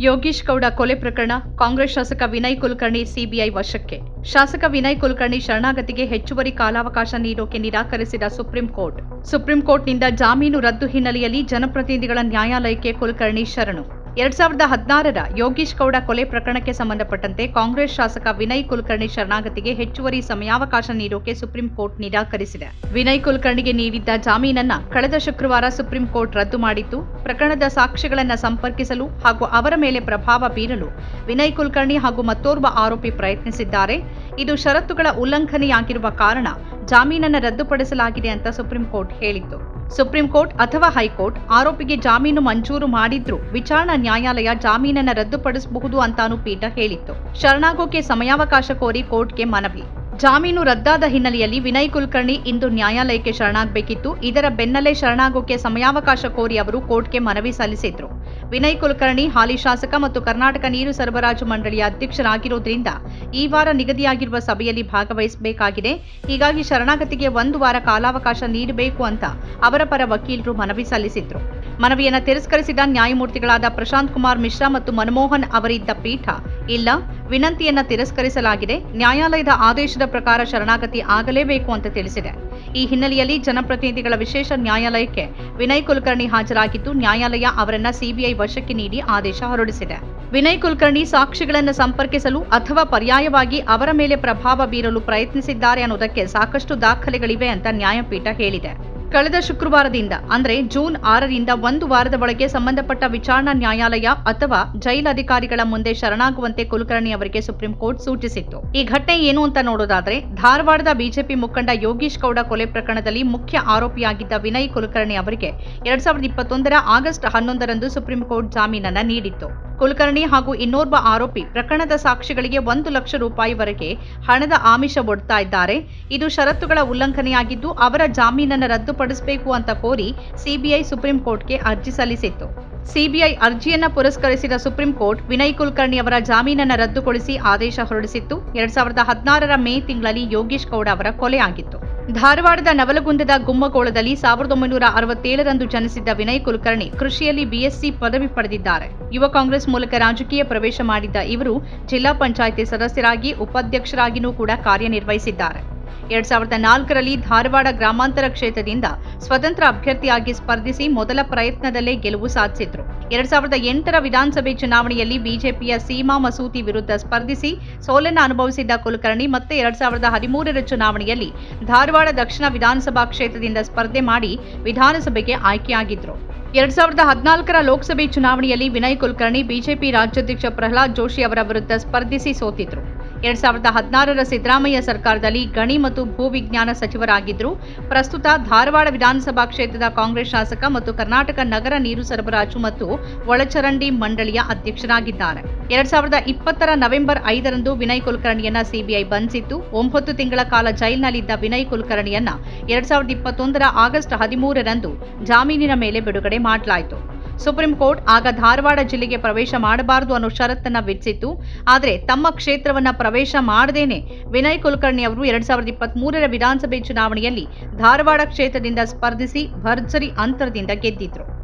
ಯೋಗೀಶ್ ಗೌಡ ಕೊಲೆ ಪ್ರಕರಣ, ಕಾಂಗ್ರೆಸ್ ಶಾಸಕ ವಿನಯ್ ಕುಲಕರ್ಣಿ ಸಿಬಿಐ ವಶಕ್ಕೆ. ಶಾಸಕ ವಿನಯ್ ಕುಲಕರ್ಣಿ ಶರಣಾಗತಿಗೆ ಹೆಚ್ಚುವರಿ ಕಾಲಾವಕಾಶ ನೀಡೋಕೆ ನಿರಾಕರಿಸಿದ ಸುಪ್ರೀಂ ಕೋರ್ಟ್. ಸುಪ್ರೀಂ ಕೋರ್ಟ್ನಿಂದ ಜಾಮೀನು ರದ್ದು ಹಿನ್ನೆಲೆಯಲ್ಲಿ ಜನಪ್ರತಿನಿಧಿಗಳ ನ್ಯಾಯಾಲಯಕ್ಕೆ ಕುಲಕರ್ಣಿ ಶರಣು. ಎರಡ್ ಸಾವಿರದ ಹದಿನಾರರ ಯೋಗೀಶ್ ಗೌಡ ಕೊಲೆ ಪ್ರಕರಣಕ್ಕೆ ಸಂಬಂಧಪಟ್ಟಂತೆ ಕಾಂಗ್ರೆಸ್ ಶಾಸಕ ವಿನಯ್ ಕುಲಕರ್ಣಿ ಶರಣಾಗತಿಗೆ ಹೆಚ್ಚುವರಿ ಸಮಯಾವಕಾಶ ನೀಡೋಕೆ ಸುಪ್ರೀಂ ಕೋರ್ಟ್ ನಿರಾಕರಿಸಿದೆ. ವಿನಯ್ ಕುಲಕರ್ಣಿಗೆ ನೀಡಿದ್ದ ಜಾಮೀನನ್ನ ಕಳೆದ ಶುಕ್ರವಾರ ಸುಪ್ರೀಂ ಕೋರ್ಟ್ ರದ್ದು ಮಾಡಿತ್ತು. ಪ್ರಕರಣದ ಸಾಕ್ಷ್ಯಗಳನ್ನ ಸಂಪರ್ಕಿಸಲು ಹಾಗೂ ಅವರ ಮೇಲೆ ಪ್ರಭಾವ ಬೀರಲು ವಿನಯ್ ಕುಲಕರ್ಣಿ ಹಾಗೂ ಮತ್ತೋರ್ವ ಆರೋಪಿ ಪ್ರಯತ್ನಿಸಿದ್ದಾರೆ. ಇದು ಷರತ್ತುಗಳ ಉಲ್ಲಂಘನೆಯಾಗಿರುವ ಕಾರಣ ಜಾಮೀನನ್ನು ರದ್ದುಪಡಿಸಲಾಗಿದೆ ಅಂತ ಸುಪ್ರೀಂ ಕೋರ್ಟ್ ಹೇಳಿತ್ತು. ಸುಪ್ರೀಂ ಕೋರ್ಟ್ ಅಥವಾ ಹೈಕೋರ್ಟ್ ಆರೋಪಿಗೆ ಜಾಮೀನು ಮಂಜೂರು ಮಾಡಿದ್ರೂ ವಿಚಾರಣಾ ನ್ಯಾಯಾಲಯ ಜಾಮೀನನ್ನ ರದ್ದುಪಡಿಸಬಹುದು ಅಂತಾನೂ ಪೀಠ ಹೇಳಿತ್ತು. ಶರಣಾಗೋಕೆ ಸಮಯಾವಕಾಶ ಕೋರಿ ಕೋರ್ಟ್ಗೆ ಮನವಿ. ಜಾಮೀನು ರದ್ದಾದ ಹಿನ್ನೆಲೆಯಲ್ಲಿ ವಿನಯ್ ಕುಲಕರ್ಣಿ ಇಂದು ನ್ಯಾಯಾಲಯಕ್ಕೆ ಶರಣಾಗಬೇಕಿತ್ತು. ಇದರ ಬೆನ್ನಲ್ಲೇ ಶರಣಾಗೋಕೆ ಸಮಯಾವಕಾಶ ಕೋರಿ ಅವರು ಕೋರ್ಟ್ಗೆ ಮನವಿ ಸಲ್ಲಿಸಿದ್ರು. ವಿನಯ್ ಕುಲಕರ್ಣಿ, ಹಾಲಿ ಶಾಸಕ ಮತ್ತು ಕರ್ನಾಟಕ ನೀರು ಸರಬರಾಜು ಮಂಡಳಿಯ ಅಧ್ಯಕ್ಷರಾಗಿರುವುದರಿಂದ ಈ ವಾರ ನಿಗದಿಯಾಗಿರುವ ಸಭೆಯಲ್ಲಿ ಭಾಗವಹಿಸಬೇಕಾಗಿದೆ. ಹೀಗಾಗಿ ಶರಣಾಗತಿಗೆ ಒಂದು ವಾರ ಕಾಲಾವಕಾಶ ನೀಡಬೇಕು ಅಂತ ಅವರ ಪರ ವಕೀಲರು ಮನವಿ ಸಲ್ಲಿಸಿದ್ರು. ಮನವಿಯನ್ನು ತಿರಸ್ಕರಿಸಿದ ನ್ಯಾಯಮೂರ್ತಿಗಳಾದ ಪ್ರಶಾಂತ್ ಕುಮಾರ್ ಮಿಶ್ರಾ ಮತ್ತು ಮನಮೋಹನ್ ಅವರಿದ್ದ ಪೀಠ. ಇಲ್ಲ, ವಿನಂತಿಯನ್ನ ತಿರಸ್ಕರಿಸಲಾಗಿದೆ. ನ್ಯಾಯಾಲಯದ ಆದೇಶದ ಪ್ರಕಾರ ಶರಣಾಗತಿ ಆಗಲೇಬೇಕು ಅಂತ ತಿಳಿಸಿದೆ. ಈ ಹಿನ್ನೆಲೆಯಲ್ಲಿ ಜನಪ್ರತಿನಿಧಿಗಳ ವಿಶೇಷ ನ್ಯಾಯಾಲಯಕ್ಕೆ ವಿನಯ್ ಕುಲಕರ್ಣಿ ಹಾಜರಾಗಿದ್ದು, ನ್ಯಾಯಾಲಯ ಅವರನ್ನ ಸಿಬಿಐ ವಶಕ್ಕೆ ನೀಡಿ ಆದೇಶ ಹೊರಡಿಸಿದೆ. ವಿನಯ್ ಕುಲಕರ್ಣಿ ಸಾಕ್ಷಿಗಳನ್ನು ಸಂಪರ್ಕಿಸಲು ಅಥವಾ ಪರ್ಯಾಯವಾಗಿ ಅವರ ಮೇಲೆ ಪ್ರಭಾವ ಬೀರಲು ಪ್ರಯತ್ನಿಸಿದ್ದಾರೆ ಅನ್ನೋದಕ್ಕೆ ಸಾಕಷ್ಟು ದಾಖಲೆಗಳಿವೆ ಅಂತ ನ್ಯಾಯಪೀಠ ಹೇಳಿದೆ. ಕಳೆದ ಶುಕ್ರವಾರದಿಂದ, ಅಂದರೆ ಜೂನ್ ಆರರಿಂದ ಒಂದು ವಾರದ ಒಳಗೆ ಸಂಬಂಧಪಟ್ಟ ವಿಚಾರಣಾ ನ್ಯಾಯಾಲಯ ಅಥವಾ ಜೈಲ್ ಅಧಿಕಾರಿಗಳ ಮುಂದೆ ಶರಣಾಗುವಂತೆ ಕುಲಕರ್ಣಿ ಅವರಿಗೆ ಸುಪ್ರೀಂ ಕೋರ್ಟ್ ಸೂಚಿಸಿತ್ತು. ಈ ಘಟನೆ ಏನು ಅಂತ ನೋಡೋದಾದ್ರೆ, ಧಾರವಾಡದ ಬಿಜೆಪಿ ಮುಖಂಡ ಯೋಗೀಶ್ ಗೌಡ ಕೊಲೆ ಪ್ರಕರಣದಲ್ಲಿ ಮುಖ್ಯ ಆರೋಪಿಯಾಗಿದ್ದ ವಿನಯ್ ಕುಲಕರ್ಣಿ ಅವರಿಗೆ ಎರಡ್ ಸಾವಿರದ ಇಪ್ಪತ್ತೊಂದರ ಆಗಸ್ಟ್ ಹನ್ನೊಂದರಂದು ಸುಪ್ರೀಂ ಕೋರ್ಟ್ ಜಾಮೀನನ್ನ ನೀಡಿತ್ತು. ಕುಲಕರ್ಣಿ ಹಾಗೂ ಇನ್ನೋರ್ವ ಆರೋಪಿ ಪ್ರಕರಣದ ಸಾಕ್ಷಿಗಳಿಗೆ ಒಂದು ಲಕ್ಷ ರೂಪಾಯಿವರೆಗೆ ಹಣದ ಆಮಿಷ ಒಡ್ತಾ ಇದ್ದಾರೆ. ಇದು ಷರತ್ತುಗಳ ಉಲ್ಲಂಘನೆಯಾಗಿದ್ದು, ಅವರ ಜಾಮೀನನ್ನು ರದ್ದುಪಡಿಸಬೇಕು ಅಂತ ಕೋರಿ ಸಿಬಿಐ ಸುಪ್ರೀಂ ಕೋರ್ಟ್ಗೆ ಅರ್ಜಿ ಸಲ್ಲಿಸಿತ್ತು. ಸಿಬಿಐ ಅರ್ಜಿಯನ್ನ ಪುರಸ್ಕರಿಸಿದ ಸುಪ್ರೀಂ ಕೋರ್ಟ್ ವಿನಯ್ ಕುಲಕರ್ಣಿ ಅವರ ಜಾಮೀನನ್ನು ರದ್ದುಗೊಳಿಸಿ ಆದೇಶ ಹೊರಡಿಸಿತ್ತು. ಎರಡ್ ಸಾವಿರದ ಹದಿನಾರರ ಮೇ ತಿಂಗಳಲ್ಲಿ ಯೋಗೀಶ್ ಗೌಡ ಅವರ ಕೊಲೆಯಾಗಿತ್ತು. ಧಾರವಾಡದ ನವಲಗುಂದದ ಗುಮ್ಮಗೋಳದಲ್ಲಿ ಸಾವಿರದ ಒಂಬೈನೂರ ಅರವತ್ತೇಳರಂದು ಜನಿಸಿದ್ದ ವಿನಯ್ ಕುಲಕರ್ಣಿ ಕೃಷಿಯಲ್ಲಿ ಬಿಎಸ್ಸಿ ಪದವಿ ಪಡೆದಿದ್ದಾರೆ. ಯುವ ಕಾಂಗ್ರೆಸ್ ಮೂಲಕ ರಾಜಕೀಯ ಪ್ರವೇಶ ಮಾಡಿದ್ದ ಇವರು ಜಿಲ್ಲಾ ಪಂಚಾಯಿತಿ ಸದಸ್ಯರಾಗಿ ಉಪಾಧ್ಯಕ್ಷರಾಗಿಯೂ ಕೂಡ ಕಾರ್ಯನಿರ್ವಹಿಸಿದ್ದಾರೆ. ಎರಡ್ ಸಾವಿರದ ನಾಲ್ಕರಲ್ಲಿ ಧಾರವಾಡ ಗ್ರಾಮಾಂತರ ಕ್ಷೇತ್ರದಿಂದ ಸ್ವತಂತ್ರ ಅಭ್ಯರ್ಥಿಯಾಗಿ ಸ್ಪರ್ಧಿಸಿ ಮೊದಲ ಪ್ರಯತ್ನದಲ್ಲೇ ಗೆಲುವು ಸಾಧಿಸಿದ್ರು. ಎರಡ್ ಸಾವಿರದ ಎಂಟರ ವಿಧಾನಸಭೆ ಚುನಾವಣೆಯಲ್ಲಿ ಬಿಜೆಪಿಯ ಸೀಮಾ ಮಸೂತಿ ವಿರುದ್ಧ ಸ್ಪರ್ಧಿಸಿ ಸೋಲನ್ನು ಅನುಭವಿಸಿದ್ದ ಕುಲಕರ್ಣಿ ಮತ್ತೆ ಎರಡ್ ಸಾವಿರದ ಹದಿಮೂರರ ಚುನಾವಣೆಯಲ್ಲಿ ಧಾರವಾಡ ದಕ್ಷಿಣ ವಿಧಾನಸಭಾ ಕ್ಷೇತ್ರದಿಂದ ಸ್ಪರ್ಧೆ ಮಾಡಿ ವಿಧಾನಸಭೆಗೆ ಆಯ್ಕೆಯಾಗಿದ್ರು. ಎರಡ್ ಸಾವಿರದ ಹದಿನಾಲ್ಕರ ಲೋಕಸಭೆ ಚುನಾವಣೆಯಲ್ಲಿ ವಿನಯ್ ಕುಲಕರ್ಣಿ ಬಿಜೆಪಿ ರಾಜ್ಯಾಧ್ಯಕ್ಷ ಪ್ರಹ್ಲಾದ್ ಜೋಶಿ ಅವರ ವಿರುದ್ಧ ಸ್ಪರ್ಧಿಸಿ ಸೋತಿದ್ರು. ಎರಡ್ ಸಾವಿರದ ಹದಿನಾರರ ಸಿದ್ದರಾಮಯ್ಯ ಸರ್ಕಾರದಲ್ಲಿ ಗಣಿ ಮತ್ತು ಭೂವಿಜ್ಞಾನ ಸಚಿವರಾಗಿದ್ದರು. ಪ್ರಸ್ತುತ ಧಾರವಾಡ ವಿಧಾನಸಭಾ ಕ್ಷೇತ್ರದ ಕಾಂಗ್ರೆಸ್ ಶಾಸಕ ಮತ್ತು ಕರ್ನಾಟಕ ನಗರ ನೀರು ಸರಬರಾಜು ಮತ್ತು ಒಳಚರಂಡಿ ಮಂಡಳಿಯ ಅಧ್ಯಕ್ಷರಾಗಿದ್ದಾರೆ. ಎರಡ್ ಸಾವಿರದ ಇಪ್ಪತ್ತರ ನವೆಂಬರ್ ಐದರಂದು ವಿನಯ್ ಕುಲಕರ್ಣಿಯನ್ನ ಸಿಬಿಐ ಬಂಧಿಸಿತ್ತು. ಒಂಬತ್ತು ತಿಂಗಳ ಕಾಲ ಜೈಲಿನಲ್ಲಿದ್ದ ವಿನಯ್ ಕುಲಕರ್ಣಿಯನ್ನ ಎರಡ್ ಸಾವಿರದ ಇಪ್ಪತ್ತೊಂದರ ಆಗಸ್ಟ್ ಹದಿಮೂರರಂದು ಜಾಮೀನಿನ ಮೇಲೆ ಬಿಡುಗಡೆ ಮಾಡಲಾಯಿತು. ಸುಪ್ರೀಂ ಕೋರ್ಟ್ ಆಗ ಧಾರವಾಡ ಜಿಲ್ಲೆಗೆ ಪ್ರವೇಶ ಮಾಡಬಾರದು ಅನ್ನೋ ಷರತ್ತನ್ನು ವಿಧಿಸಿತ್ತು. ಆದರೆ ತಮ್ಮ ಕ್ಷೇತ್ರವನ್ನ ಪ್ರವೇಶ ಮಾಡದೇನೆ. ವಿನಯ್ ಕುಲಕರ್ಣಿ ಅವರು ಎರಡ್ ಸಾವಿರದ ಇಪ್ಪತ್ತ್ ಮೂರರ ವಿಧಾನಸಭೆ ಚುನಾವಣೆಯಲ್ಲಿ ಧಾರವಾಡ ಕ್ಷೇತ್ರದಿಂದ ಸ್ಪರ್ಧಿಸಿ ಭರ್ಜರಿ ಅಂತರದಿಂದ ಗೆದ್ದಿದ್ರು.